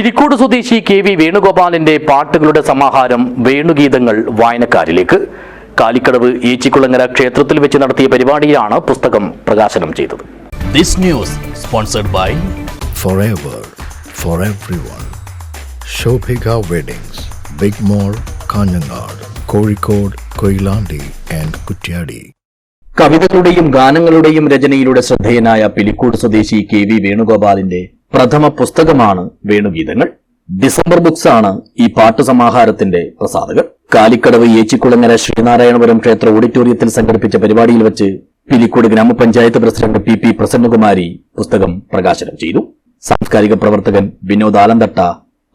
പിരിക്കോട് സ്വദേശി K V വേണുഗോപാലിന്റെ പാട്ടുകളുടെ സമാഹാരം വേണുഗീതങ്ങൾ വായനക്കാരിലേക്ക്. കാലിക്കടവ് ഏച്ചിക്കുളങ്ങര ക്ഷേത്രത്തിൽ വെച്ച് നടത്തിയ പരിപാടിയിലാണ് പുസ്തകം പ്രകാശനം ചെയ്തത്. This news sponsored by forever for everyone. Shobhika Weddings, Big mall Kanhangad Kozhikode Koilandi and Kuttiadi കവിതകളുടെയും ഗാനങ്ങളുടെയും രചനയിലൂടെ ശ്രദ്ധേയനായ പിലിക്കോട് സ്വദേശി കെ വി വേണുഗോപാലിന്റെ പ്രഥമ പുസ്തകമാണ് വേണുഗീതങ്ങൾ. ഡിസംബർ ബുക്സ് ആണ് ഈ പാട്ടുസമാഹാരത്തിന്റെ പ്രസാദകർ കാലിക്കടവ് ഏച്ചിക്കുളങ്ങര ശ്രീനാരായണപുരം ക്ഷേത്ര ഓഡിറ്റോറിയത്തിൽ സംഘടിപ്പിച്ച പരിപാടിയിൽ വെച്ച് പിലിക്കോട് ഗ്രാമപഞ്ചായത്ത് പ്രസിഡന്റ് പി പി പ്രസന്നകുമാരി പുസ്തകം പ്രകാശനം ചെയ്തു. സാംസ്കാരിക പ്രവർത്തകൻ വിനോദ് ആലന്തട്ട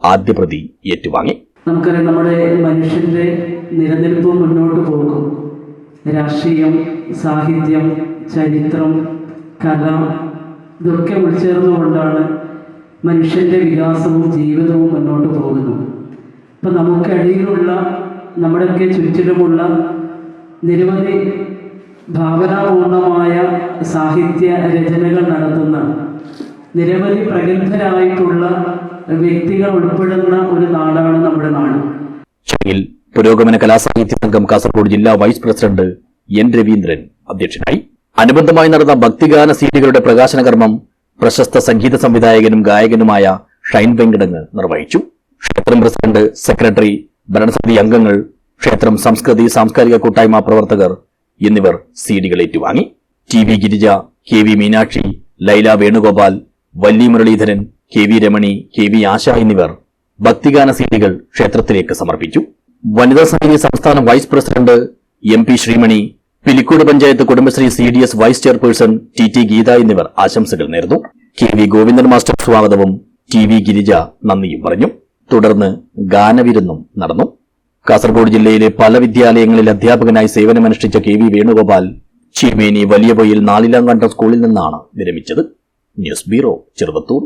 ആദ്യ പ്രതി ഏറ്റുവാങ്ങി. നമുക്കറിയാം നമ്മുടെ മനുഷ്യന്റെ നിലനിൽപ്പ് മുന്നോട്ട് പോകും. രാഷ്ട്രീയം സാഹിത്യം ചരിത്രം കല ഇതൊക്കെ ഉൾച്ചേർന്നുകൊണ്ടാണ് മനുഷ്യന്റെ വികാസവും ജീവിതവും മുന്നോട്ട് പോകുന്നത്. അപ്പം നമുക്കിടയിലുള്ള നമ്മുടെയൊക്കെ ചുറ്റിലുമുള്ള നിരവധി ഭാവനാപൂർണമായ സാഹിത്യ രചനകൾ നടത്തുന്ന നിരവധി പ്രഗത്ഭരായിട്ടുള്ള വ്യക്തികൾ ഉൾപ്പെടുന്ന ഒരു നാടാണ് നമ്മുടെ നാട്. പുരോഗമന കലാസാഹിത്യ സംഘം കാസർഗോഡ് ജില്ലാ വൈസ് പ്രസിഡന്റ് എൻ രവീന്ദ്രൻ അധ്യക്ഷനായി. അനുബന്ധമായി നടന്ന ഭക്തിഗാന സീഡികളുടെ പ്രകാശന കർമ്മം പ്രശസ്ത സംഗീത സംവിധായകനും ഗായകനുമായ ഷൈൻ വെങ്കടങ്ങ് നിർവഹിച്ചു. ക്ഷേത്രം പ്രസിഡന്റ് സെക്രട്ടറി ഭരണസമിതി അംഗങ്ങൾ ക്ഷേത്രം സംസ്കൃതി സാംസ്കാരിക കൂട്ടായ്മ പ്രവർത്തകർ എന്നിവർ സീഡികൾ ഏറ്റുവാങ്ങി T V Girija K V Meenakshi Laila Venugopal Valli Muraleedharan K V Ramani K V Asha എന്നിവർ ഭക്തിഗാന സീഡികൾ ക്ഷേത്രത്തിലേക്ക് സമർപ്പിച്ചു. വനിതാ സമിതി സംസ്ഥാന vice president M P Sreemani Pilicode panchayat Kudumbashree C D S vice chairperson T T Geetha എന്നിവർ ആശംസകൾ നേർന്നു. കെ വി ഗോവിന്ദൻ മാസ്റ്റർ സ്വാഗതവും ടി വി ഗിരിജ നന്ദിയും പറഞ്ഞു. തുടർന്ന് ഗാനവിരുന്നും നടന്നു. കാസർഗോഡ് ജില്ലയിലെ പല വിദ്യാലയങ്ങളിൽ അധ്യാപകനായി സേവനമനുഷ്ഠിച്ച K V Venugopal Cheemeni Valiyapoyil Nalilamkandam സ്കൂളിൽ നിന്നാണ് വിരമിച്ചത്. News bureau Cheruvathur.